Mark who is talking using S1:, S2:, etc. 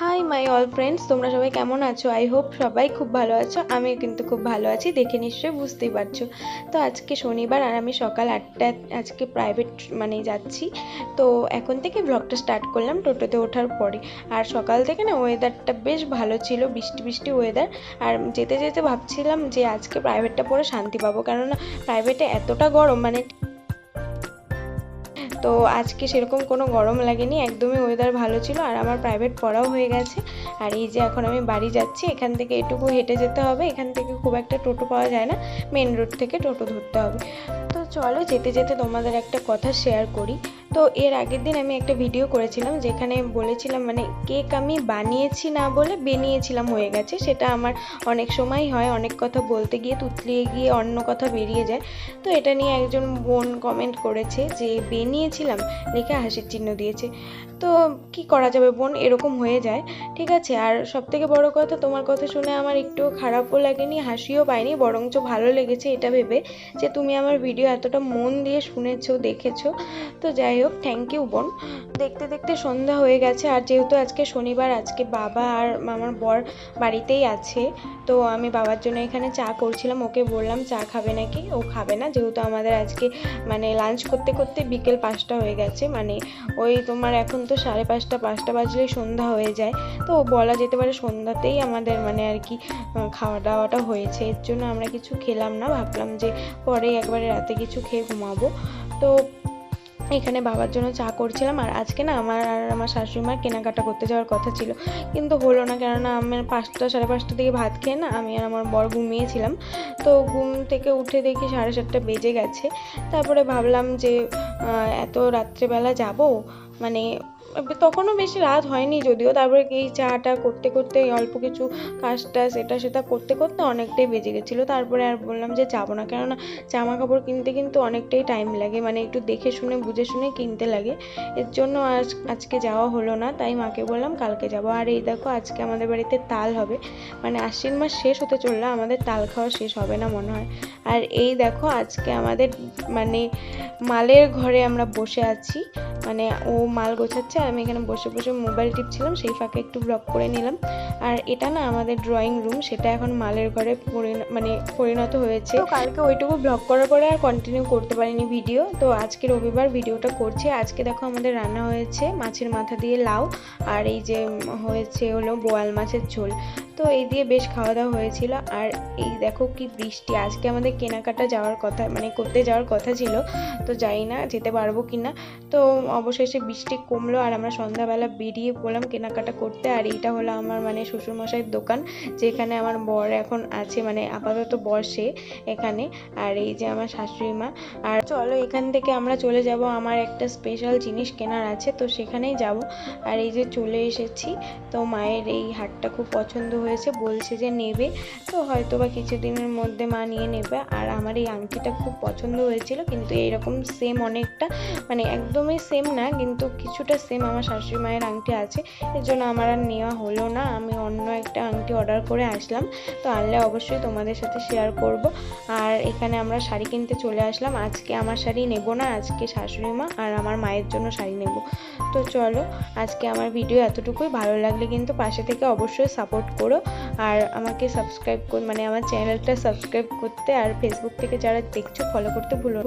S1: Hi my all friends তোমরা সবাই কেমন আছো? আই হোপ সবাই খুব ভালো আছো। আমিও কিন্তু খুব ভালো আছি, দেখে নিশ্চয়ই বুঝতেই পারছ। তো আজকে শনিবার আর আমি সকাল আটটা আজকে প্রাইভেট মানে যাচ্ছি। তো এখন থেকে ব্লগটা স্টার্ট করলাম টোটোতে ওঠার পরে। আর সকাল থেকে না ওয়েদারটা বেশ ভালো ছিল, বৃষ্টি বৃষ্টি ওয়েদার আর যেতে যেতে ভাবছিলাম যে আজকে প্রাইভেটটা পড়ে শান্তি পাবো। কেননা প্রাইভেটে এতটা গরম মানে তো আজকে সেরকম কোনো গরম লাগেনি, একদমই ওয়েদার ভালো ছিল আর আমার প্রাইভেট পড়াও হয়ে গেছে। আর এই যে এখন আমি বাড়ি যাচ্ছি, এখান থেকে এটুকু হেঁটে যেতে হবে, এখান থেকে খুব একটা টোটো পাওয়া যায় না মেন রোড থেকে টোটো ধরতে হবে। তো চলো যেতে যেতে তোমাদের একটা কথা শেয়ার করি। তো এর আগের দিন আমি একটা ভিডিও করেছিলাম যেখানে বলেছিলাম মানে কেক আমি বানিয়েছি না বলে বেনিয়েছিলাম হয়ে গেছে। সেটা আমার অনেক সময় হয়, অনেক কথা বলতে গিয়ে তুতলিয়ে গিয়ে অন্য কথা বেরিয়ে যায়। তো এটা নিয়ে একজন বোন কমেন্ট করেছে যে বেনিয়েছিলাম, লিখে হাসির চিহ্ন দিয়েছে। তো কি করা যাবে বোন? এরকম হয়ে যায়। ঠিক আছে, আর সব থেকে বড় কথা, তোমার কথা শুনে আমার একটু খারাপও লাগেনি, হাসিও পাইনি, বরঞ্চ ভালো লেগেছে এটা ভেবে যে তুমি আমার ভিডিও এতটা মন দিয়ে শুনেছো, দেখেছ। তো যাই হোক থ্যাংক ইউ বোন। দেখতে দেখতে সন্ধ্যা হয়ে গেছে, আর যেহেতু আজকে শনিবার, আজকে বাবা আর আমার বর বাড়িতেই আছে, তো আমি বাবার জন্য এখানে চা করছিলাম, ওকে বললাম চা খাবে নাকি? ও খাবে না, যেহেতু আমাদের আজকে মানে লাঞ্চ করতে করতে বিকেল পাঁচটা হয়ে গেছে মানে ওই তোমার এখন তো সাড়ে পাঁচটা পাঁচটা বাজলেই সন্ধ্যা হয়ে যায়, তো বলা যেতে পারে সন্ধ্যাতেই আমাদের মানে আর কি খাওয়া দাওয়াটা হয়েছে, এর জন্য আমরা কিছু খেলাম না, ভাবলাম যে পরে একবারে রাতে কিছু খেয়ে ঘুমাবো, তো এখানে বাবার জন্য চা করছিলাম আর আজকে না আমার আর আমার শাশুড়ি মার কেনাকাটা করতে যাওয়ার কথা ছিল। কিন্তু হলো না কেননা আমার পাঁচটা, সাড়ে পাঁচটা থেকে ভাত খেয়ে না আমি আর আমার বর ঘুমিয়েছিলাম। তো ঘুম থেকে উঠে দেখি সাড়ে সাতটা বেজে গেছে। তারপরে ভাবলাম যে এত রাত্রেবেলা যাব? মানে তখনও বেশি রাত হয়নি যদিও। তারপরে এই চাটা করতে করতে অল্প কিছু কাজ টাজ এটা সেটা করতে করতে অনেকটাই বেজে গেছিল। তারপরে আর বললাম যে যাব না, কেননা জামা কাপড় কিনতে কিন্তু অনেকটাই টাইম লাগে। মানে একটু দেখে শুনে, বুঝে শুনে কিনতে লাগে। এর জন্য আজ, আজকে যাওয়া হলো না, তাই মাকে বললাম কালকে যাব। আর এই দেখো আজকে আমাদের বাড়িতে তাল হবে। মানে আশ্বিন মাস শেষ হতে চললে আমাদের তাল খাওয়া শেষ হবে না মনে হয়। আর এই দেখো আজকে আমাদের মানে মালের ঘরে আমরা বসে আছি। মানে ও মাল গোছাচ্ছে আমি এখানে বসে বসে মোবাইল টিপছিলাম, সেই ফাঁকে একটু ব্লগ করে নিলাম। আর এটা না আমাদের ড্রয়িং রুম সেটা এখন মালের ঘরে মানে পরিণত হয়েছে। কালকে ওইটুকু ব্লগ করার পরে আর কন্টিনিউ করতে পারিনি ভিডিও তো আজকে রবিবার ভিডিওটা করছি। আজকে দেখো আমাদের রান্না হয়েছে মাছের মাথা দিয়ে লাউ, আর এই যে হয়েছে হলো বোয়াল মাছের ঝোল। তো এই দিয়ে বেশ খাওয়া দাওয়া হয়েছিল। আর এই দেখো কি বৃষ্টি, আজকে আমাদের কেনাকাটা যাওয়ার কথা মানে করতে যাওয়ার কথা ছিল, তো যাই না যেতে পারব কি না তো অবশেষে বৃষ্টি কমলো আর আমরা সন্ধ্যাবেলা বেরিয়ে পড়লাম কেনাকাটা করতে, আর এইটা হলো আমার মানে শ্বশুরমশাইয়ের দোকান, যেখানে আমার বর এখন আছে মানে আপাতত বসে এখানে, আর এই যে আমার শাশুড়ি মা। আর চলো এখান থেকে আমরা চলে যাব, আমার একটা স্পেশাল জিনিস কেনার আছে, তো সেখানেই যাব। আর এই যে চলে এসেছি, তো মায়ের এই হাটটা খুব পছন্দ হয়েছে, বলছে যে নেবে, তো হয়তো বা কিছুদিনের মধ্যে মা নিয়ে নেবে। আর আমার এই আংটিটা খুব পছন্দ হয়েছিল, কিন্তু এইরকম সেম অনেকটা মানে একদমই সেম না, কিন্তু কিছুটা সেম আমার শাশুড়ি মায়ের আংটি আছে, এর জন্য আমার আর নেওয়া হলো না। আমি অন্য একটা আংটি অর্ডার করে আসলাম, তো আনলে অবশ্যই তোমাদের সাথে শেয়ার করব। আর এখানে আমরা শাড়ি কিনতে চলে আসলাম। আজকে আমার শাড়ি নেব না, আজকে শাশুড়ি মা আর আমার মায়ের জন্য শাড়ি নেব। তো চলো, আজকে আমার ভিডিও এতটুকুই। ভালো লাগলে কিন্তু পাশে থেকে অবশ্যই সাপোর্ট করো। আর আমাকে সাবস্ক্রাইব কর মানে আমার চ্যানেলটা সাবস্ক্রাইব করতে আর ফেসবুক থেকে যারা দেখছ ফলো করতে ভুলো